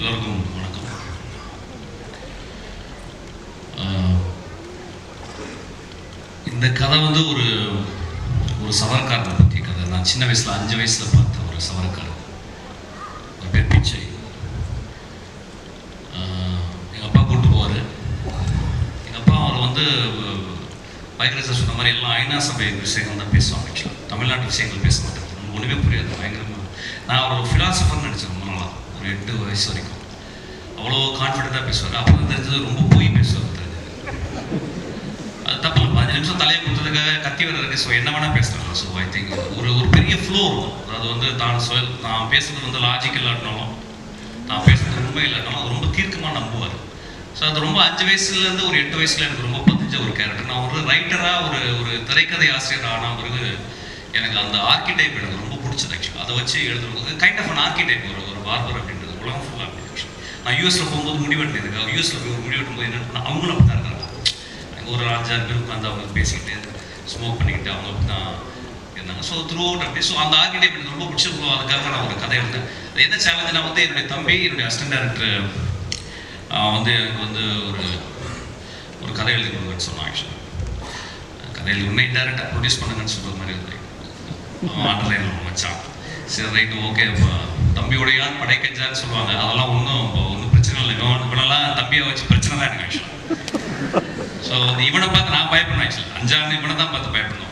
எல்லோருக்கும் வணக்கம். இந்த கதை வந்து ஒரு ஒரு சவரக்காரனை பற்றிய கதை. நான் சின்ன வயசில் அஞ்சு வயசில் பார்த்த ஒரு சவரக்காரன் ஒரு பேர் பிச்சை. எங்கள் அப்பா கூப்பிட்டு போவார். எங்கள் அப்பா அவர் வந்து பயங்கர சொன்ன மாதிரி எல்லாம் ஐநா சபை விஷயங்கள் தான் பேசுவாங்க ஆக்சுவலாக தமிழ்நாட்டு விஷயங்கள் பேச மாட்டாங்க. ஒன்றுமே புரியாது. பயங்கரமாக நான் ஒரு ஃபிலாசபர்னு நினச்சேன். ரொம்ப நாளாக ஒரு எட்டு வயசு வரைக்கும். அவ்வளோ கான்ஃபிடென்ட்டாக பேசுவார் அப்புறம் தெரிஞ்சது ரொம்ப போய் பேசுவார் அது தப்பு இல்லை. பதினஞ்சு நிமிஷம் தலையை கொடுத்ததுக்காக கத்தி வர்றதுக்கு ஸோ என்ன வேணால் பேசுகிறாங்க ஸோ ஐ திங்க் ஒரு ஒரு பெரிய ஃப்ளோ இருக்கும். அது வந்து தான் சொல் நான் பேசுறது வந்து லாஜிக் இல்லாட்டினாலும் நான் பேசுறது உண்மை இல்லாட்டினாலும் அது ரொம்ப தீர்க்கமாக நம்புவார். ஸோ அது ரொம்ப அஞ்சு வயசுலேருந்து ஒரு எட்டு வயசில் எனக்கு ரொம்ப பதிஞ்ச ஒரு கேரக்டர் நான் ஒரு ரைட்டராக ஒரு ஒரு திரைக்கதை ஆசிரியர் ஆன பிறகு எனக்கு அந்த ஆர்கிடைப் எனக்கு ரொம்ப பிடிச்சது ஆக்சுவலாக அதை வச்சு எழுதுறது கைண்ட் ஆஃப் அன் ஆர்கிடைப் ஒரு ஒரு பார்பர் அப்படின்றது. உலகம் நான் யூஎஸ்ல போகும்போது முடிவெட்டேன் இருக்கு யூஎஸ்ல போய் ஒரு முடிவெட்டும் போது என்ன அவங்களும் அப்படி தான் இருக்காங்க ஒரு அஞ்சாறு பேர் உட்காந்து அவங்க பேசிக்கிட்டு ஸ்மோக் பண்ணிக்கிட்டு அவங்க அப்படி தான் இருந்தாங்க. ஸோ த்ரூ அவுட் அப்படி ஸோ அந்த ஆர்கிடைப் எனக்கு ரொம்ப பிடிச்சிருக்கும் அதுக்காக நான் ஒரு கதை எடுத்தேன் அது என்ன சேலஞ்சுனா வந்து என்னுடைய தம்பி என்னுடைய அசிஸ்டன்ட் டேரக்டர் வந்து எனக்கு வந்து ஒரு ஒரு கதை எழுதி கொடுங்கன்னு சொன்னான் ஆக்சுவலாக கதை எழுதி உன்னை டேரக்டாக ப்ரொடியூஸ் பண்ணுங்கன்னு சொல்கிற மாதிரி இருந்தேன் ஆண்டர்லைன் மச்சான். சரி ரைட்டு ஓகே தம்பியோடையான் படைக்கஞ்சான்னு சொல்லுவாங்க. அதெல்லாம் ஒன்றும் ஒன்றும் பிரச்சனை இல்லை. இவன் இவனெல்லாம் தம்பியை வச்சு பிரச்சனை தான் எனக்கு ஆக்சுவலாக ஸோ இவனை பார்த்து நான் பயப்படணும் ஆக்சுவலாக அஞ்சாவது இவனை தான் பார்த்து பயப்படணும்.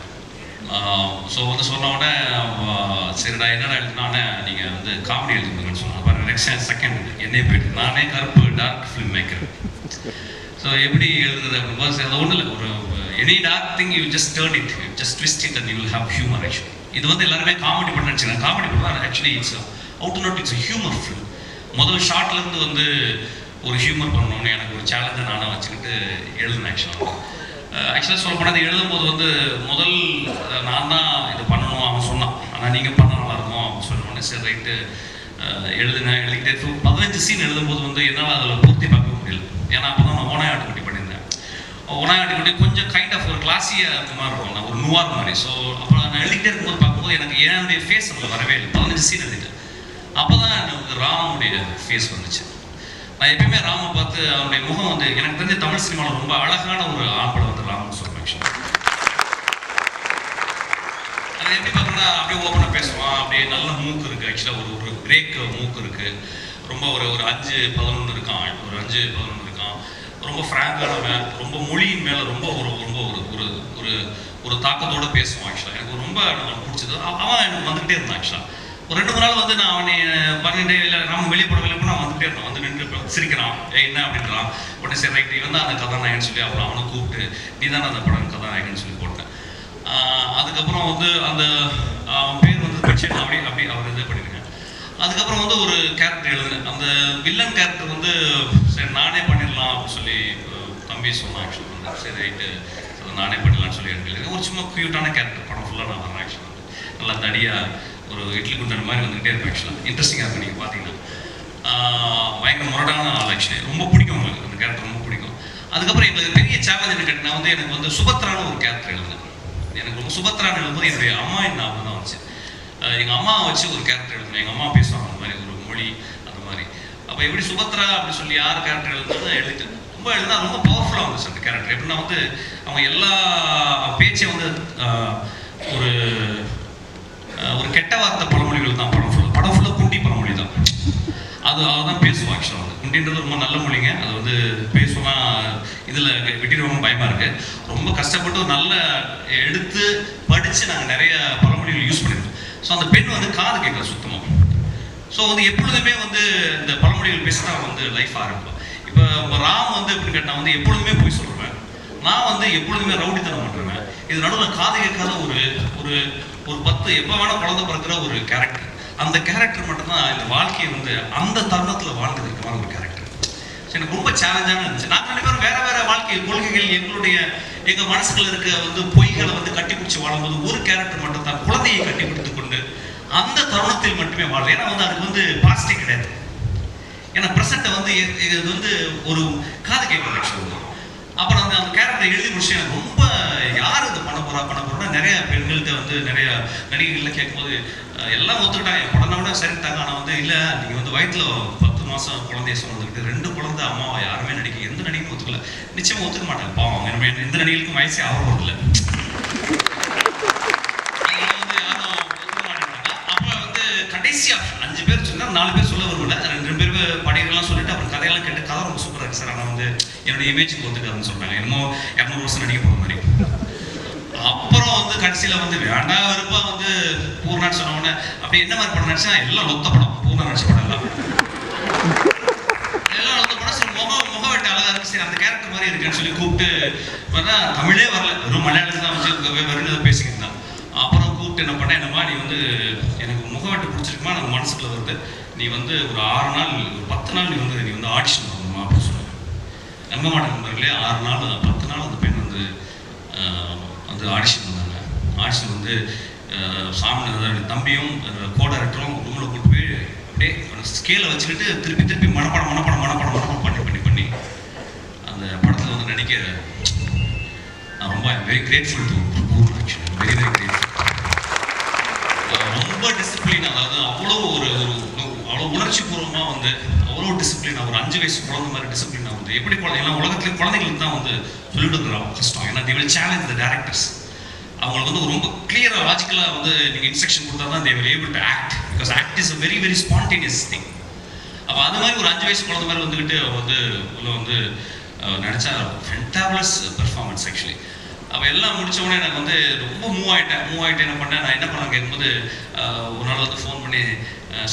ஸோ வந்து சொன்ன உடனே சரி சரிடா என்னடா எழுதினானே நீங்கள் வந்து காமெடி எழுதுங்கன்னு சொன்னாங்க. பாருங்க நெக்ஸ்ட் செகண்ட் என்னையே போயிட்டு நானே கருப்பு டார்க் ஃபிலிம் மேக்கர் ஸோ எப்படி எழுதுறது அப்படின்னு சரி அது ஒன்றும் இல்லை. ஒரு any dark thing you just turn it just twist it and you will have humour actually இது வந்து எல்லாருமே காமெடி பண்ண நினச்சிக்கலாம் காமெடி பண்ணால் actually it's out not it's humour film முதல் ஷார்ட்லேருந்து வந்து ஒரு ஹியூமர் பண்ணணும்னு எனக்கு ஒரு சேலஞ்சை நானும் வச்சுக்கிட்டு எழுதினேன் ஆக்சுவலாக uh, ஆக்சுவலாக சொல்ல போனால் அது எழுதும்போது வந்து முதல் நான் தான் இது பண்ணணும் அவன் சொன்னான். ஆனால் நீங்கள் பண்ண நல்லா இருக்கும் அப்படின்னு சொன்ன சரி ரைட்டு. எழுதுனேன் எழுதிக்கிட்டே பதினஞ்சு சீன் எழுதும்போது வந்து என்னால் அதில் பூர்த்தி பார்க்க முடியல. ஏன்னா அப்போ தான் நான் ஓனாய் ஆட்டுக்குட்டி பண்ணியிருந்தேன் கொஞ்சம் கைண்ட் ஆஃப் ஒரு கிளாஸியாக மாதிரி இருக்கும் நான் ஒரு நுவார் மாதிரி. ஸோ அப்போ நான் எழுதிக்கிட்டே இருக்கும்போது பார்க்கும்போது எனக்கு என்னுடைய ஃபேஸ் அதில் வரவே இல்லை. பதினஞ்சு சீன் எழுதிட்டேன் அப்போ தான் எனக்கு ராமுடைய ஃபேஸ் வந்துச்சு. நான் எப்பயுமே ராமை பார்த்து அவனுடைய முகம் வந்து எனக்கு தெரிஞ்ச தமிழ் சினிமாவில் ரொம்ப அழகான ஒரு ஆம்பளை வந்து ராமன் சொல்லுவேன் ஆக்சுவலாக அது எப்படி பார்த்தோம்னா அப்படியே ஓப்பனாக பேசுவான். அப்படியே நல்ல மூக்கு இருக்குது ஆக்சுவலாக ஒரு ஒரு பிரேக் மூக்கு இருக்குது ரொம்ப ஒரு ஒரு அஞ்சு பதினொன்று இருக்கான். ஒரு அஞ்சு பதினொன்று ரொம்ப ஃப்ராங்கானவன் ரொம்ப மொழியின் மேலே ரொம்ப ஒரு ரொம்ப ஒரு ஒரு ஒரு ஒரு தாக்கத்தோடு பேசுவான் ஆக்சுவலாக எனக்கு ரொம்ப எனக்கு பிடிச்சது. அவன் எனக்கு வந்துகிட்டே இருந்தான் ஆக்சுவலாக ஒரு ரெண்டு மூணு நாள் வந்து நான் அவனை பண்ணிட்டு இல்லை நம்ம வெளியே போட வெளியே நான் வந்துட்டே இருந்தான். வந்து நின்று சிரிக்கிறான். என்ன? அப்படின்றான். உடனே சரி ரைட் இவன் தான் அந்த கதாநாயகன் சொல்லி அப்புறம் அவனை கூப்பிட்டு நீ தானே அந்த படம் கதாநாயகன் சொல்லி போட்டேன் அதுக்கப்புறம் வந்து அந்த அவன் பேர் வந்து பச்சன் அப்படி அப்படி அவர் இது பண்ணிருக்கேன் அதுக்கப்புறம் வந்து ஒரு கேரக்டர் எழுதுனேன். அந்த வில்லன் கேரக்டர் வந்து சரி நானே பண்ணிடலாம் அப்படின்னு சொல்லி தம்பி சொன்னான் ஆக்சுவலாக வந்து சரி ரைட்டு நானே பண்ணிடலாம்னு சொல்லி எனக்கு ஒரு சும்மா க்யூட்டான கேரக்டர் படம் ஃபுல்லாக நான் வரேன் ஆக்சுவலாக நல்லா தடியாக ஒரு இட்லி குண்டன் மாதிரி வந்துகிட்டே இருப்பேன் ஆக்சுவலாக இன்ட்ரெஸ்டிங்காக இருக்கும் நீங்கள் பார்த்தீங்கன்னா. பயங்கர முரடான ஆள் ஆக்சுவலி ரொம்ப பிடிக்கும் உங்களுக்கு. அந்த கேரக்டர் ரொம்ப பிடிக்கும். அதுக்கப்புறம் எங்களுக்கு பெரிய சேலஞ்ச் என்ன நான் வந்து எனக்கு வந்து சுபத்ரான ஒரு கேரக்டர் எழுதுனேன். எனக்கு ரொம்ப சுபத்ரான்னு எழுதும்போது என்னுடைய அம்மா என்ன ஞாபகம் தான் வந்துச்சு. எங்கள் அம்மா அம்மாவை வச்சு ஒரு கேரக்டர் எழுதுனேன். எங்கள் அம்மா பேசுவாங்க அந்த மாதிரி ஒரு மொழி அப்போ எப்படி சுபத்ரா அப்படி சொல்லி யார் கேரக்டர் எழுதுனது எழுதிட்டு ரொம்ப எழுதுனா ரொம்ப பவர்ஃபுல்லாக வந்துச்சு அந்த கேரக்டர் எப்படின்னா வந்து அவங்க எல்லா பேச்சையும் வந்து ஒரு ஒரு கெட்ட வார்த்தை பழமொழிகள் தான் படம் ஃபுல்லாக படம் ஃபுல்லாக குண்டி பழமொழி தான். அது அவதான் பேசுவோம் ஆக்சுவலாக வந்து. குண்டின்றது ரொம்ப நல்ல மொழிங்க. அது வந்து பேசுவோம்னா இதில் விட்டிடுவோம் பயமாக இருக்குது ரொம்ப கஷ்டப்பட்டு ஒரு நல்ல எடுத்து படித்து நாங்கள் நிறைய பழமொழிகள் யூஸ் பண்ணியிருக்கோம் ஸோ அந்த பெண் வந்து காது கேட்கல சுத்தமாக ஸோ வந்து எப்பொழுதுமே வந்து இந்த பழமொழிகள் பேசினா வந்து லைஃப் ஆரம்பிக்கும். இப்போ ராம் வந்து எப்படின்னு கேட்டால் வந்து எப்பொழுதுமே போய் சொல்லுவேன் நான் வந்து எப்பொழுதுமே ரவுடித்தனம் பண்ணுறேன் இது நடுவில் காது கேட்காத ஒரு ஒரு ஒரு பத்து எப்போ வேணால் குழந்தை பிறக்கிற ஒரு கேரக்டர் அந்த கேரக்டர் மட்டும்தான் இந்த வாழ்க்கையை வந்து அந்த தருணத்தில் வாழ்ந்ததுக்கான ஒரு கேரக்டர் எனக்கு ரொம்ப சேலஞ்சான இருந்துச்சு. நாங்கள் ரெண்டு பேரும் வேற வேற வாழ்க்கை கொள்கைகள் எங்களுடைய எங்கள் மனசுக்குள்ள இருக்க வந்து பொய்களை வந்து கட்டி பிடிச்சி வாழும்போது ஒரு கேரக்டர் மட்டும் தான் குழந்தையை கட்டிப்பிடித்து கொண்டு அந்த தருணத்தில் மட்டுமே வாழும் ஏன்னா வந்து அதுக்கு வந்து பாசிட்டிவ் கிடையாது. ஏன்னா ப்ரெசண்ட்டை வந்து இது வந்து ஒரு காது கேட்கும் ஆக்சுவலாக அப்புறம் அந்த அந்த கேரக்டர் எழுதி முடிச்சு எனக்கு ரொம்ப யார் இது பண்ண போறா பண்ண போறா? நிறைய பெண்கள்கிட்ட வந்து நிறைய நடிகைகள்லாம் கேட்கும்போது எல்லாம் ஒத்துக்கிட்டாங்க. என் படம் விட சரிட்டாங்க ஆனால் வந்து இல்லை நீங்கள் வந்து வயிற்றுல பத்து மாதம் குழந்தைய சுமந்துக்கிட்டு ரெண்டு குழந்தை அம்மாவை யாருமே நடிக்க எந்த நடிகையும் ஒத்துக்கல. நிச்சயமா ஒத்துக்க மாட்டாங்க. பாவம். எந்த நடிகைக்கும் வயசே ஆக போகிறதில்ல நாலு பேர் சொல்ல வரும்ல ரெண்டு ரெண்டு பேர் சொல்லிட்டு அப்புறம் கதையெல்லாம் கேட்டு கதை ரொம்ப சூப்பரா இருக்கு சார். ஆனால் வந்து என்னோட இமேஜுக்கு ஒத்துக்காதுன்னு சொல்றாங்க. என்னமோ இரநூறு வருஷம் நடிக்க போகிற மாதிரி. அப்புறம் வந்து கடைசியில வந்து வேண்டாம் வெறுப்பா வந்து பூர்ணான்னு சொன்ன உடனே அப்படி என்ன மாதிரி படம் நடிச்சா? எல்லாம் லொத்த படம். பூர்ணா நடிச்ச படம் எல்லாம். எல்லாம் லொத்த படம். சரி முகம் முக வெட்ட அழகா இருக்கு. சரி அந்த கேரக்டர் மாதிரி இருக்குன்னு சொல்லி கூப்பிட்டு பார்த்தா தமிழே வரல. வெறும் மலையாளத்தில் தான் வச்சு வெறும் பேசிக்கிட்டு இருந்தான். கூப்பிட்டு என்ன பண்ணேன் என்னம்மா நீ வந்து எனக்கு முகவெட்டு பிடிச்சிருக்குமா நான் மனசுக்குள்ள வருது. நீ வந்து ஒரு ஆறு நாள் ஒரு பத்து நாள் நீ வந்து நீ வந்து ஆடிஷன் வரணுமா அப்படின்னு சொன்னாங்க நம்ப மாட்டேன் நண்பர்களே ஆறு நாள் பத்து நாள் அந்த பெண் வந்து வந்து ஆடிஷன் வந்தாங்க. ஆடிஷன் வந்து சாமி தம்பியும் கோ டைரக்டரும் ரூமில் கூட்டு போய் அப்படியே ஸ்கேலை வச்சுக்கிட்டு திருப்பி திருப்பி மனப்படம் மனப்படம் மனப்படம் மனப்படம் பண்ணி பண்ணி பண்ணி அந்த படத்தில் வந்து நடிக்க நான் ரொம்ப very grateful to very very grateful ரொம்ப டிசிப்ளின் அதாவது அவ்வளோ ஒரு ஒரு அவ்வளோ உணர்ச்சி பூர்வமாக வந்து அவ்வளோ டிசிப்ளின் ஒரு அஞ்சு வயசு குழந்தை மாதிரி டிசிப்ளினாக வந்து. எப்படி குழந்தை எல்லாம் உலகத்துல குழந்தைங்களுக்கு தான் வந்து சொல்லிட்டு இருக்கிறோம் கஷ்டம் ஏன்னா they will challenge the அவங்களுக்கு வந்து ரொம்ப கிளியராக லாஜிக்கலாக வந்து நீங்கள் இன்ஸ்ட்ரக்ஷன் கொடுத்தா தான் they able able to act because act is a very very spontaneous அப்போ அது மாதிரி ஒரு அஞ்சு வயசு குழந்தை மாதிரி வந்துக்கிட்டு வந்து உள்ள வந்து நினச்சா ஃபென்டாபுலஸ் பெர்ஃபார்மன்ஸ் ஆக்சுவலி அப்போ எல்லாம் முடித்தவொடனே எனக்கு வந்து ரொம்ப மூவ் ஆகிட்டேன் மூவ் ஆகிட்டு என்ன பண்ணேன்? நான் என்ன பண்ண கேட்கும்போது ஒரு நாள் வந்து ஃபோன் பண்ணி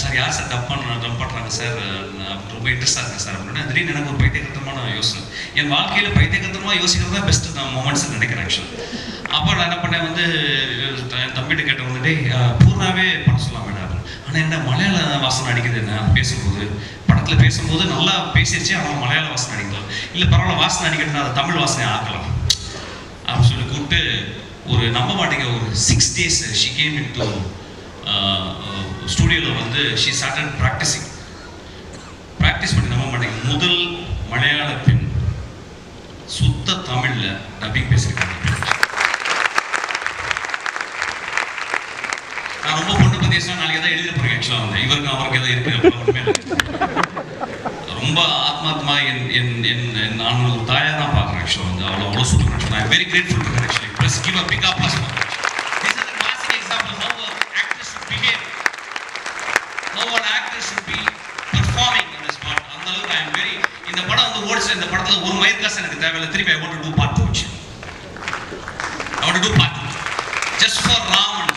சார் யார் சார் டப் பண்ண டப் பண்ணுறாங்க சார்? நான் ரொம்ப இன்ட்ரெஸ்டாக இருக்கேன் சார். அப்படின்னு திடீர்னு எனக்கு ஒரு பைத்தியகரமான யோசனை. என் வாழ்க்கையில் பைத்தியகரமாக யோசிக்கிறது தான் பெஸ்ட்டு நான் மொமெண்ட்ஸ் நினைக்கிறேன் ஆக்சுவலி அப்போ நான் என்ன பண்ணேன் வந்து என் தம்பிகிட்ட கேட்ட வந்துட்டு பூர்ணாவே படம் சொல்லலாம் மேடம் ஆனால் என்ன மலையாள வாசனை அடிக்குது என்ன? பேசும்போது படத்தில் பேசும்போது நல்லா பேசிடுச்சு ஆனால் மலையாள வாசனை அடிக்கலாம் இல்லை பரவாயில்ல வாசனை அடிக்கணும்னா அதை தமிழ் வாசனை ஆக்கலாம். அப்படின்னு சொல்லி கூப்பிட்டு ஒரு நம்ப மாட்டேங்க ஒரு six days she came in to ஸ்டூடியோவில் வந்து ஷி ஸ்டார்டட் ப்ராக்டிஸிங் ப்ராக்டிஸ் பண்ணி நம்ப மாட்டேங்க. முதல் மலையாள பெண் சுத்த தமிழில் டப்பிங் பேசியிருக்காங்க நான் ரொம்ப பொண்ணு பற்றி பேசினா நாளைக்கு தான் எழுத போகிறேன் ஆக்சுவலாக வந்து. இவருக்கு அவருக்கு எதாவது இருக்கு ரொம்ப ஆத்மாத்மா என் என் என் நான் ஒரு தாயாக தான் பார்க்குறேன் ஆக்சுவலாக வந்து. அவ்வளோ அவ்வளோ I am very grateful very her actually. Please please a big applause for her. These are the classic examples how an actor should behave. How an actor should be performing in this part. அந்த அளவுக்கு I am very இந்த படம் வந்து ஓடிச்சு இந்த படத்துல ஒரு மயிர் காசு எனக்கு தேவையில்லை திருப்பி I want to do part two actually. I want to do part two. Just for Raman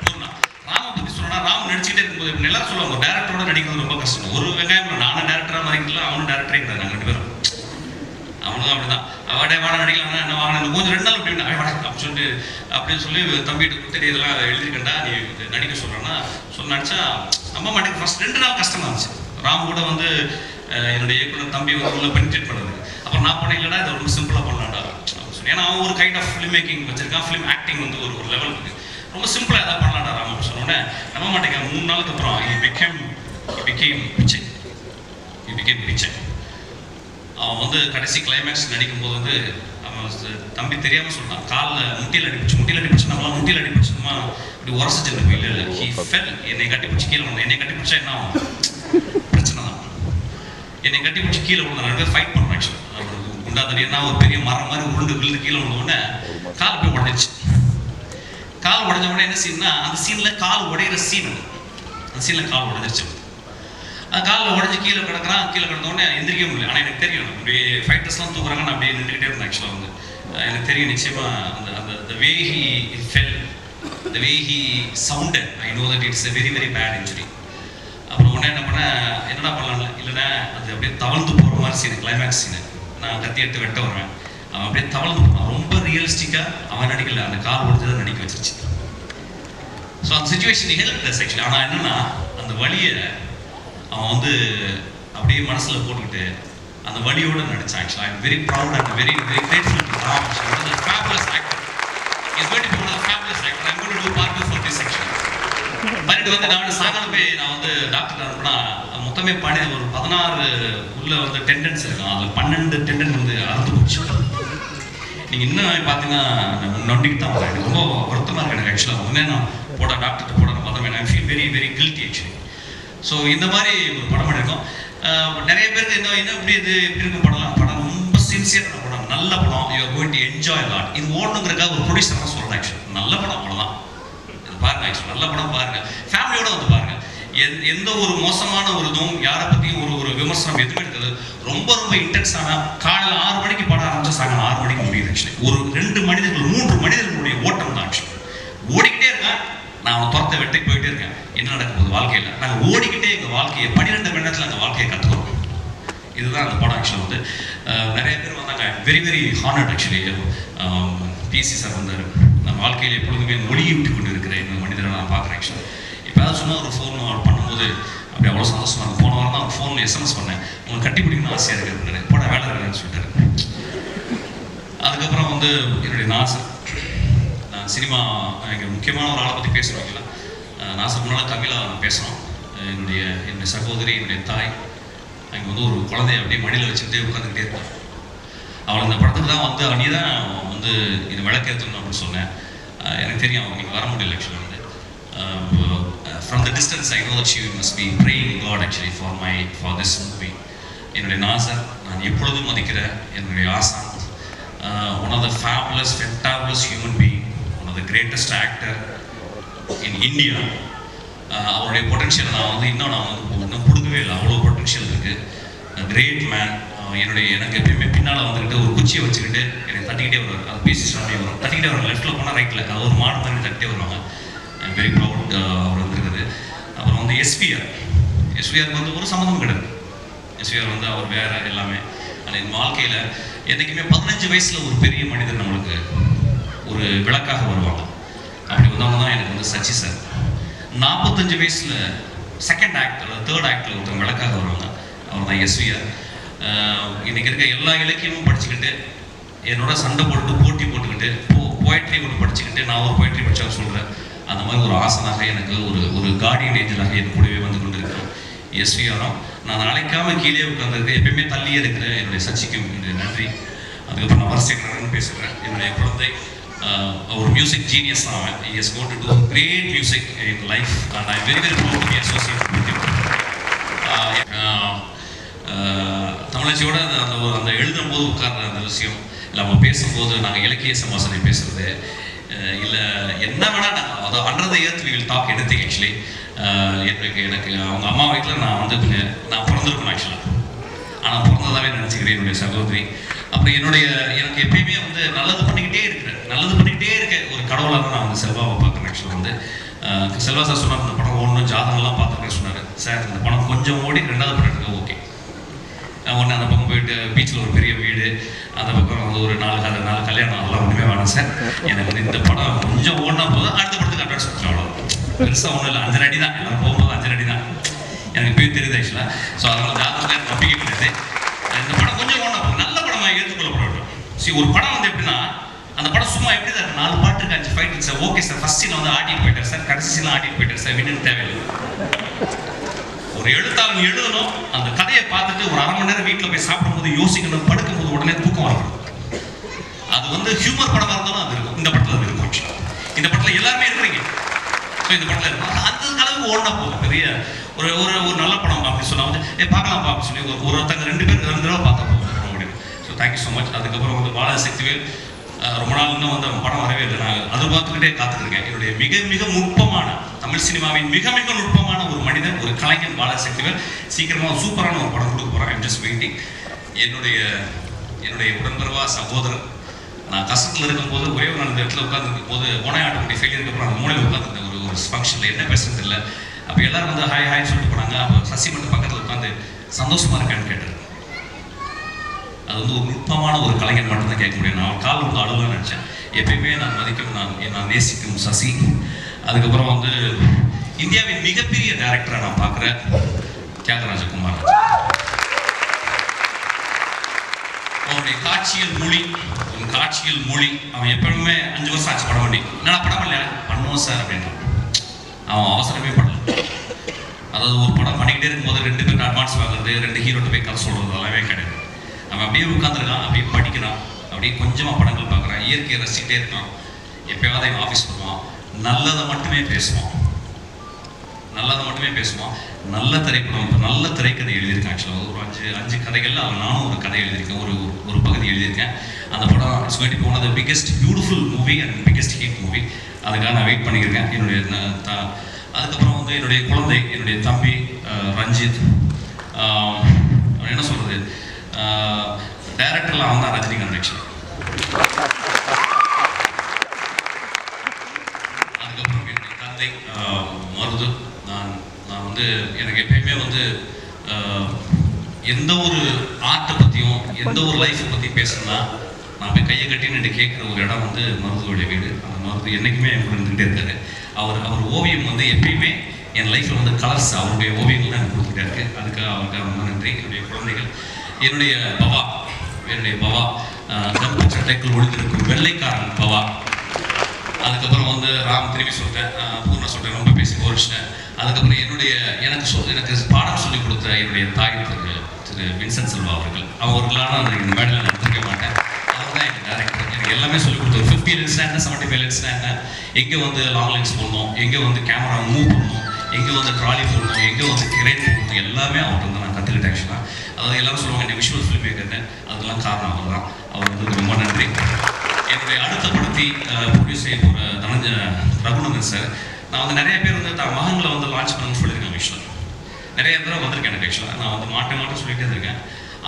Poorna Raman பத்தி நடிச்சுட்டே இருக்கும்போது இப்ப எல்லாரும் சொல்லுவாங்க டேரக்டரோட நடிக்கிறது ரொம்ப கஷ்டம் ஒரு வெங்காயம் நானும் டேரக்டரா மாறிக்கலாம் அவனும் டேரக்டரே கிடையாது ரெண்டு பேரும் அப்படிதான். அவடே வாட நடிக்கலாம் என்ன வாங்கின கொஞ்சம் ரெண்டு நாள் அப்படி வாட அப்படின்னு சொல்லிட்டு அப்படின்னு சொல்லி தம்பிகிட்ட கொடுத்துட்டு இதெல்லாம் எழுதிருக்கண்டா நீ நடிக்க சொல்கிறேன்னா சொல்லி நடிச்சா நம்ப மாட்டேங்க ஃபஸ்ட் ரெண்டு நாள் கஷ்டமா இருந்துச்சு. ராம் கூட வந்து என்னுடைய இயக்குனர் தம்பி வந்து உள்ள பெனிட்ரேட் பண்ணுது அப்புறம் நான் பண்ண இதை ரொம்ப சிம்பிளாக பண்ணலாம்டா அப்படின்னு சொல்லி. ஏன்னா அவன் ஒரு கைண்ட் ஆஃப் ஃபிலிம் மேக்கிங் வச்சிருக்கான். ஃபிலிம் ஆக்டிங் வந்து ஒரு ஒரு லெவல் இருக்குது ரொம்ப சிம்பிளாக எதாவது பண்ணலாம்டா ராம் அப்படின்னு சொன்னோடனே நம்ப மாட்டேங்க மூணு நாளுக்கு அப்புறம் இ பிகேம் இ பிகேம் பிச்சை இ பிகேம் பிச்சை அவன் வந்து கடைசி கிளைமேக்ஸ் நடிக்கும் போது வந்து அவன் தம்பி தெரியாம சொல்லிட்டான் காலில் முட்டியில் அடிப்பிச்சு முட்டியில் அடிப்பிச்சு நம்மளாம் முட்டியில் அடிப்பிச்சுமா இப்படி உரசிச்சு இல்லை. இல்லை ஹீ ஃபெல் என்னை கட்டி பிடிச்சி கீழே விழுந்தான். என்னை கட்டி பிடிச்சா என்ன ஆகும்? பிரச்சனை தான். என்னை கட்டி பிடிச்சி கீழே விழுந்தான் ரெண்டு பேர் ஃபைட் பண்ணுறோம் ஆக்சுவலாக குண்டாதடி என்ன ஒரு பெரிய மரம் மாதிரி உருண்டு விழுந்து கீழே விழுந்த உடனே கால் போய் உடஞ்சிச்சு. கால் உடஞ்ச உடனே என்ன சீன்னா அந்த சீனில் கால் உடையிற சீன். அந்த சீனில் கால் உடஞ்சிருச்சு. காலில் உடஞ்சி கீழே கிடக்குறான் கீழே கிடந்த உடனே எந்திரிக்க முடியல. ஆனால் எனக்கு தெரியும். அப்படியே ஃபைட்டர்ஸ்லாம் தூக்குறாங்க நான் அப்படியே நின்றுக்கிட்டே இருந்தேன் ஆக்சுவலாக வந்து. எனக்கு தெரியும் நிச்சயமாக அந்த அந்த the way he the the way he I know know it's a very very bad injury அப்புறம் உடனே என்ன பண்ணேன் என்னடா பண்ணலாம்ல? இல்லைன்னா அது அப்படியே தவழ்ந்து போகிற மாதிரி சீனு கிளைமேக்ஸ் சீனு நான் கத்தி எடுத்து வெட்ட வருவேன். அவன் அப்படியே தவழ்ந்து போகிறான் ரொம்ப ரியலிஸ்டிக்காக அவன் நடிக்கல. அந்த கால் உடஞ்சதை நடிக்க வச்சிருச்சு. ஸோ அந்த சுச்சுவேஷன் ஹெல்ப் ஆக்சுவலி ஆனால் என்னன்னா அந்த வழியை அவன் வந்து அப்படியே மனசில் போட்டுக்கிட்டு அந்த வழியோட நடிச்சான் ஆக்சுவலாக I'm very proud and very very grateful to Ram fabulous actor is going to be fabulous actor I'm going to do part for this section பண்ணிட்டு வந்து நான் வந்து சாயங்காலம் போய் நான் வந்து டாக்டர் அனுப்புனா மொத்தமே பண்ணி ஒரு பதினாறு உள்ள வந்து டெண்டன்ஸ் இருக்கும். அதில் பன்னெண்டு டெண்டன் வந்து அறுத்து போச்சு நீங்கள் இன்னும் பார்த்தீங்கன்னா நொண்டிக்கு தான் வரேன். எனக்கு ரொம்ப வருத்தமாக இருக்கு எனக்கு ஆக்சுவலாக உடனே நான் போட டாக்டர்கிட்ட போட நான் பார்த்தேன் I feel very very guilty actually so இந்த மாதிரி ஒரு படம் பண்ணியிருக்கோம் நிறைய பேருக்கு என்ன என்ன இப்படி இது இப்படி இருக்கும் படம்லாம். படம் ரொம்ப சின்சியரான படம். நல்ல படம். You going to enjoy lot இது ஓடணுங்கிறக்காக ஒரு ப்ரொடியூசராக சொல்கிறேன் ஆக்சுவலி நல்ல படம் அவ்வளோதான் இது பாருங்க ஆக்சுவலி நல்ல படம் பாருங்க. ஃபேமிலியோட வந்து பாருங்க. எந்த எந்த ஒரு மோசமான ஒரு இதுவும் யாரை பற்றியும் ஒரு ஒரு விமர்சனம் எதுவுமே இருக்காது. ரொம்ப ரொம்ப இன்டென்ஸான காலையில் ஆறு மணிக்கு படம் ஆரம்பிச்சா சாயங்காலம் ஆறு மணிக்கு முடியுது ஆக்சுவலி ஒரு ரெண்டு மனிதர்கள் மூன்று மனிதர்களுடைய ஓட்டம் தான் ஆக்சுவலி ஓடிக்கிட்டே இருக்கேன். நான் அவன் துரத்த வெட்டி போயிட்டே இருக்கேன். என்ன நடக்க போகுது வாழ்க்கையில்? நாங்கள் ஓடிக்கிட்டே எங்கள் வாழ்க்கையை பன்னிரெண்டு மணி நேரத்தில் அந்த வாழ்க்கையை கற்றுக்கிறோம் இதுதான் அந்த படம் ஆக்சுவலாக வந்து. நிறைய பேர் வந்தாங்க. Very very honoured actually PC sir வந்தார். நான் வாழ்க்கையில் எப்பொழுதுமே ஒளியூட்டி கொண்டு இருக்கிற இந்த மனிதரை நான் பார்க்குறேன் ஆக்சுவலாக இப்போ ஏதாவது சும்மா ஒரு ஃபோன் பண்ணும்போது அப்படி அவ்வளோ சந்தோஷமாக இருக்கும் போன வாரம் தான் ஃபோன் எஸ்எம்எஸ் பண்ணேன். உங்களுக்கு கட்டி பிடிக்கணும்னு ஆசையாக இருக்கிறேன் போட வேலை இருக்கிறேன்னு சொல்லிட்டாரு. அதுக்கப்புறம் வந்து என்னுடைய நாசர் சினிமா எனக்கு முக்கியமான ஒரு ஆளை பற்றி பேசுகிறோம் வைக்கல நாசர் முன்னால் கவிலா பேசுகிறோம் என்னுடைய என்னுடைய சகோதரி என்னுடைய தாய் அங்கே வந்து ஒரு குழந்தைய அப்படியே மடியில் வச்சுட்டு உட்காந்துக்கிட்டே இருப்பான் அவள் இந்த படத்துக்கு தான் வந்து அணி தான் வந்து இது விளக்கேற்றணும் அப்படின்னு சொன்னேன். எனக்கு தெரியும் நீங்கள் வர முடியல ஆக்சுவலி வந்து. From the distance I know she must be praying God actually for my for this movie என்னுடைய நாசர் நான் எப்பொழுதும் மதிக்கிற என்னுடைய ஆசான். One of the fabulous fantabulous human being the greatest actor in India அவருடைய பொட்டன்ஷியல் நான் வந்து இன்னும் நான் வந்து இன்னும் கொடுக்கவே இல்லை. அவ்வளோ பொட்டன்ஷியல் இருக்குது கிரேட் மேன் என்னுடைய எனக்கு எப்பயுமே பின்னால் வந்துக்கிட்டு ஒரு குச்சியை வச்சுக்கிட்டு என்னை தட்டிக்கிட்டே வருவார். அது பேசி சாமியை வரும். தட்டிக்கிட்டே வருவாங்க லெஃப்ட்டில் போனால் ரைட்டில் அது ஒரு மாடு மாதிரி தட்டிகிட்டே வருவாங்க. வெரி ப்ரௌட் uh, அவர் வந்திருக்குது அப்புறம் வந்து எஸ்பிஆர் எஸ்பிஆருக்கு வந்து ஒரு சம்மந்தம் கிடையாது. எஸ்பிஆர் வந்து அவர் வேறு எல்லாமே. ஆனால் என் வாழ்க்கையில் என்றைக்குமே பதினஞ்சு வயசில் ஒரு பெரிய மனிதர் நம்மளுக்கு ஒரு விளக்காக வருவாங்க. அப்படி வந்தவங்க தான் எனக்கு வந்து சச்சி சார் நாற்பத்தஞ்சு வயசில் செகண்ட் ஆக்ட் அல்லது தேர்ட் ஆக்டில் ஒருத்தவங்க விளக்காக வருவாங்க. அவர் தான் எஸ்விஆர் இன்றைக்கி இருக்க எல்லா இலக்கியமும் படிச்சுக்கிட்டு என்னோட சண்டை போட்டுட்டு போட்டி போட்டுக்கிட்டு போ போய்ட்ரி ஒன்று படிச்சுக்கிட்டு நான் ஒரு போய்ட்ரி படித்தவர் சொல்கிறேன் அந்த மாதிரி ஒரு ஆசனாக எனக்கு ஒரு ஒரு கார்டியன் ஏஞ்சலாக என் கூடவே வந்து கொண்டிருக்கிறேன். எஸ்விஆரும் நான் அழைக்காம கீழே உட்காந்துருக்கு எப்பயுமே தள்ளியே இருக்கிற என்னுடைய சச்சிக்கும் என்னுடைய நன்றி. அதுக்கப்புறம் நான் வரசேகரன் பேசுகிறேன் என்னுடைய குழந்தை. ஒரு மியூசிக் ஜீனியஸ் தான் அவன் is got to do great music in life and I very very proud be associate with you தமிழச்சியோட அந்த அந்த அந்த எழுதும் போது உட்கார்ற அந்த விஷயம் இல்லை அவங்க பேசும்போது நாங்கள் இலக்கிய சமாசனை பேசுறது இல்லை என்ன வேணால் நாங்கள் அதை அண்டர் ஏர்த் வில் டாக் எடுத்து ஆக்சுவலி எனக்கு எனக்கு அவங்க அம்மா வீட்டில் நான் வந்து நான் பிறந்திருக்கணும் ஆக்சுவலாக ஆனால் பிறந்ததாவே நினச்சிக்கிறேன் என்னுடைய சகோதரி. என்னுடைய எனக்கு எப்பயுமே வந்து நல்லது பண்ணிக்கிட்டே இருக்கிறேன். நல்லது பண்ணிக்கிட்டே இருக்கேன். ஒரு கடவுளாக தான் நான் வந்து செல்வாவை பார்க்குறேன் ஆக்சுவலாக வந்து. செல்வா சார் சொன்னார் இந்த படம் ஓடணும் ஜாதகம்லாம் பார்த்துருக்கேன் சொன்னார். சார் இந்த படம் கொஞ்சம் ஓடி ரெண்டாவது படம் எடுக்க ஓகே ஒன்று அந்த பக்கம் போயிட்டு பீச்சில் ஒரு பெரிய வீடு அந்த பக்கம் வந்து ஒரு நாலு கதை நாலு கல்யாணம் அதெல்லாம் ஒன்றுமே வேணாம் சார். எனக்கு வந்து இந்த படம் கொஞ்சம் ஓடினா போதும் அடுத்த படத்துக்கு அட்வான்ஸ் கொடுத்துரும் அவ்வளோ பெருசாக ஒன்றும் இல்லை அஞ்சரை அடி தான் எல்லாரும் போகும்போது அஞ்சரை அடி தான் எனக்கு பேர் தெரியுது ஆக்சுவலாக ஸோ அதனால் ஜாதகம் எனக்கு நம்பிக்கை கிடையாது. சரி ஒரு படம் வந்து எப்படின்னா அந்த படம் சும்மா எப்படி தான் நாலு பாட்டு இருக்கு அஞ்சு fight sir okay sir first scene வந்து ஆடிட்டு போயிட்டார் சார் கடைசி சீன் ஆடிட்டு போயிட்டார் சார் வின்னு தேவையில்லை. ஒரு எழுத்தாளன் எழுதணும். அந்த கதையை பார்த்துட்டு ஒரு அரை மணி நேரம் வீட்டில் போய் சாப்பிடும்போது யோசிக்கணும் படுக்கும்போது உடனே தூக்கம் வரணும் அது வந்து ஹியூமர் படமாக இருந்தாலும் அது இருக்கும். இந்த படத்தில் அது இருக்கும் இந்த படத்தில் எல்லாருமே இருக்கிறீங்க. ஸோ இந்த படத்தில் இருக்கும். அந்த அளவுக்கு ஓடினா போதும். பெரிய ஒரு ஒரு ஒரு நல்ல படம் அப்படின்னு சொன்னா வந்து ஏ பார்க்கலாம் அப்படின்னு சொல்லி ஒரு ஒருத்தங்க ரெண்டு பேர் ரெண்டு தடவை பார்த்தா போதும் ஸோ தேங்க்யூ ஸோ மச் அதுக்கப்புறம் வந்து பாலா சக்திவேல் ரொம்ப நாள் இன்னும் வந்து அவன் படம் வரவே இல்லை. நான் அது பார்த்துக்கிட்டே காத்துருக்கேன் என்னுடைய மிக மிக நுட்பமான தமிழ் சினிமாவின் மிக மிக நுட்பமான ஒரு மனிதன் ஒரு கலைஞன் பாலா சக்திவேல். சீக்கிரமாக சூப்பரான ஒரு படம் கொடுக்க போகிறேன் ஐம் ஜஸ்ட் வெயிட்டிங் என்னுடைய என்னுடைய உடன்பருவா சகோதரர் நான் கஷ்டத்தில் இருக்கும்போது ஒரே ஒரு நாள் இடத்துல உட்காந்துருக்கும் போது ஓனையாட்டக்கூடிய ஃபெயிலியருக்கு அப்புறம் அந்த மூலையில் உட்காந்துருந்தேன் ஒரு ஒரு ஃபங்க்ஷனில் என்ன பேசுறது இல்லை அப்போ எல்லாரும் வந்து ஹாய் ஹாய் சொல்லிட்டு போனாங்க. அப்போ சசி மட்டும் பக்கத்தில் உட்காந்து சந்தோஷமாக இருக்கான்னு கேட்டார். அது வந்து ஒரு நுட்பமான ஒரு கலைஞர் மட்டும்தான் கேட்க முடியும் நான் கால் வந்து அழுவலாம்னு நினச்சேன். எப்பயுமே நான் மதிக்கும் நான் நான் நேசிக்கும் சசி. அதுக்கப்புறம் வந்து இந்தியாவின் மிகப்பெரிய டேரக்டரை நான் பார்க்குறேன். தியாகராஜகுமார். அவனுடைய காட்சியல் மொழி உன் காட்சியல் மொழி அவன் எப்பவுமே அஞ்சு வருஷம் ஆச்சு படம் பண்ணி. என்னடா படம் பண்ணல? பண்ணுவோம் சார் அப்படின்றான் அவன் அவசரமே படல. அதாவது ஒரு படம் பண்ணிக்கிட்டே இருக்கும்போது ரெண்டு பேருக்கு அட்வான்ஸ் வாங்குறது ரெண்டு ஹீரோட்டு போய் கதை சொல்கிறது எல்லாமே கிடையாது. அவன் அப்படியே உட்காந்துருக்கான் அப்படியே படிக்கிறான் அப்படியே கொஞ்சமாக படங்கள் பார்க்குறான் இயற்கையை ரசிக்கிட்டே இருக்கான் எப்பயாவது எங்கள் ஆஃபீஸ் போடுவான் நல்லதை மட்டுமே பேசுவான். நல்லதை மட்டுமே பேசுவான். நல்ல திரைப்படம் இப்போ நல்ல திரைக்கதை எழுதியிருக்கேன் ஆக்சுவலாக ஒரு அஞ்சு அஞ்சு கதைகளில் அவன் நானும் ஒரு கதை எழுதியிருக்கேன். ஒரு ஒரு- பகுதி எழுதியிருக்கேன். அந்த படம் it's going to one of the biggest beautiful movie and biggest hit movie அதுக்காக நான் வெயிட் பண்ணியிருக்கேன். என்னுடைய அதுக்கப்புறம் வந்து என்னுடைய குழந்தை என்னுடைய தம்பி ரஞ்சித். என்ன சொல்கிறது டைரக்டர்லாம் அவன் தான் ரஜினிகாந்த் ஆக்சுவலி அதுக்கப்புறம் என்னுடைய தந்தை மருது. நான் நான் வந்து எனக்கு எப்பயுமே வந்து எந்த ஒரு ஆர்ட்டை பற்றியும் எந்த ஒரு லைஃப்பை பற்றி பேசணும்னா நான் போய் கையை கட்டி நின்று கேட்குற ஒரு இடம் வந்து மருதுவோடைய வீடு. அந்த மருது என்றைக்குமே என் இருந்துகிட்டே இருக்காரு. அவர் அவர் ஓவியம் வந்து எப்பயுமே என் லைஃப்பில் வந்து கலர்ஸ் அவருடைய ஓவியங்கள் எனக்கு கொடுத்துட்டே இருக்குது அதுக்காக அவருக்கு ரொம்ப நன்றி. என்னுடைய குழந்தைகள் என்னுடைய பவா என்னுடைய பவா ஆஹ், கருப்பு சட்டைக்குள் ஒளிந்திருக்கும் வெள்ளைக்காரன் பவா. அதுக்கப்புறம் வந்து ராம் திரும்பி சொல்லிட்டேன். பூர்ண பூர்ணா சொல்லிட்டேன் ரொம்ப பேசி போரிச்சிட்டேன். அதுக்கப்புறம் என்னுடைய எனக்கு சொல் எனக்கு பாடம் சொல்லிக் கொடுத்த என்னுடைய தாய் திரு திரு வின்சென்ட் செல்வா அவர்கள் அவர்களான நான் இந்த மேடையில் நான் திரும்ப மாட்டேன். அவர் தான் எனக்கு டேரக்டர் எனக்கு எல்லாமே சொல்லிக் கொடுத்தாரு ஃபிஃப்டி லென்ஸ்னா என்ன செவன்ட்டி ஃபைவ் லென்ஸ்னா என்ன எங்கே வந்து லாங் லென்ஸ் போடணும்? எங்கே வந்து கேமரா மூவ் பண்ணணும்? எங்கே வந்து ட்ராலி போடணும்? எங்கே வந்து கிரேட் போடணும்? எல்லாமே அவர்கிட்ட வந்து நான் கற்றுக்கிட்டேன் ஆக்சுவலாக அதாவது எல்லாரும் சொல்லுவாங்க என்ன விஷுவல் ஃபிலிம் மேக்கர்னு அதெல்லாம் காரணம் அவர் தான் வந்து ரொம்ப நன்றி. என்னுடைய அடுத்த படத்தை ப்ரொடியூஸ் செய்ய போகிற தனஞ்ச ரகுநந்தன் சார் நான் வந்து நிறைய பேர் வந்து தான் மகங்களை வந்து லான்ச் பண்ணணும்னு சொல்லியிருக்கேன் ஆக்சுவலாக நிறைய பேர் வந்திருக்கேன் எனக்கு ஆக்சுவலாக நான் வந்து மாட்டேன் மாட்டம் சொல்லிட்டே இருக்கேன்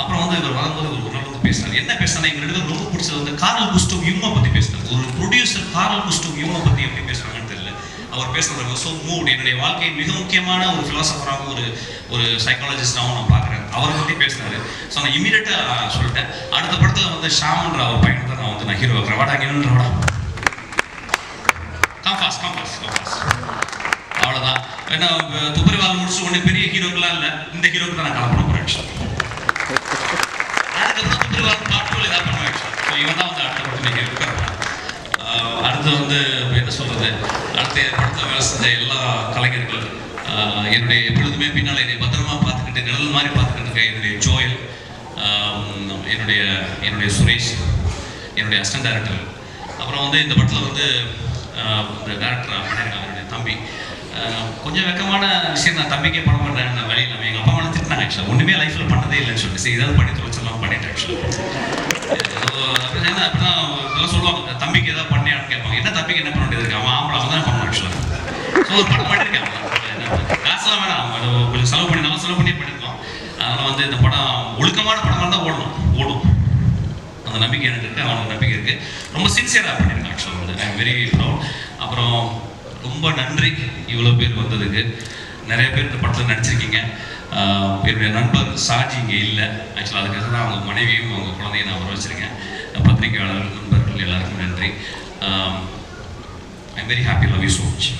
அப்புறம் வந்து இவர் வரும்போது ஒரு நாள் வந்து பேசினார். என்ன பேசினா எங்க ரெண்டு பேரும் ரொம்ப பிடிச்சது வந்து கார்ல் குஸ்டோ யூமா பற்றி பேசினார். ஒரு ப்ரொடியூசர் கார்ல் குஸ்டோ யூமா பற்றி எப்படி பேசுறாங்கன்னு தெரியல. அவர் பேசுனது ஸோ மூட் என்னுடைய வாழ்க்கையின் மிக முக்கியமான ஒரு ஃபிலாசபராகவும் ஒரு ஒரு சைக்காலஜிஸ்டாகவும் நான் பார்க்குறேன். அவரை பற்றி பேசினாரு. ஸோ நான் இமீடியட்டாக சொல்லிட்டேன். அடுத்த படத்தில் வந்து ஷாம்ன்ற அவர் பையனை தான் நான் வந்து நான் ஹீரோ ரவாடா வாடா இங்கே காம்பாஸ் காம்பாஸ் காம்பாஸ் அவ்வளோதான் ஏன்னா துப்பரிவால் முடிச்சு ஒன்றும் பெரிய ஹீரோக்கெல்லாம் இல்லை. இந்த ஹீரோக்கு தான் நான் கலப்பட போகிறேன் அதுக்கப்புறம் துப்பரிவால் ஏதாவது பண்ணுவேன் ஸோ இவன் தான் வந்து அடுத்த படத்தில் ஹீரோ அடுத்து வந்து என்ன சொல்கிறது அடுத்த என்னுடைய எப்பொழுதுமே பின்னால் என்னை பத்திரமா பார்த்துக்கிட்டு நிழல் மாதிரி பார்த்துக்கிட்டு இருக்க என்னுடைய ஜோயல் என்னுடைய என்னுடைய சுரேஷ் என்னுடைய அசிஸ்டன்ட் டேரக்டர் அப்புறம் வந்து இந்த படத்தில் வந்து இந்த டேரக்டர் அவருடைய என்னுடைய தம்பி. கொஞ்சம் வெக்கமான விஷயம் நான் தம்பிக்கே படம் பண்ணுறேன் நான் வெளியில் எங்கள் அப்பா அம்மா திட்டினாங்க ஆக்சுவலாக ஒன்றுமே லைஃப்பில் பண்ணதே இல்லைன்னு சொல்லிட்டு. சரி ஏதாவது பண்ணி தொலைச்சலாம் பண்ணிட்டேன் ஆக்சுவலாக அப்படின்னா அப்படிதான் இதெல்லாம் சொல்லுவாங்க தம்பிக்கு ஏதாவது பண்ணியான்னு கேட்பாங்க. என்ன தம்பிக்கு என்ன பண்ண வேண்டியது இருக்கு? அவன் ஆம்பளை அவன் தான் பண்ணணும் ஆக்சுவலாக ஸோ ஒரு படம் பண்ணியிருக்காங்க. காசுலாம் வேணாம். கொஞ்சம் செலவு பண்ணி நல்லா செலவு பண்ணி பண்ணியிருக்கோம் அதனால் வந்து இந்த படம் ஒழுக்கமான படமாக தான் ஓடணும். ஓடும். அந்த நம்பிக்கை எனக்கு இருக்குது அவனுக்கு நம்பிக்கை இருக்குது ரொம்ப சின்சியராக பண்ணியிருக்கேன் ஆக்சுவலாக வந்து. ஐ வெரி ப்ரௌட் அப்புறம் ரொம்ப நன்றி இவ்வளோ பேர் வந்ததுக்கு. நிறைய பேர் இந்த படத்தில் நடிச்சிருக்கீங்க. என்னுடைய நண்பர் சாஜி இங்கே இல்லை. ஆக்சுவலாக அதுக்காக தான் அவங்க மனைவியும் அவங்க குழந்தையும் நான் வர வச்சிருக்கேன் பத்திரிகையாளர்கள் நண்பர்கள் எல்லாருக்கும் நன்றி. I very happy love you so much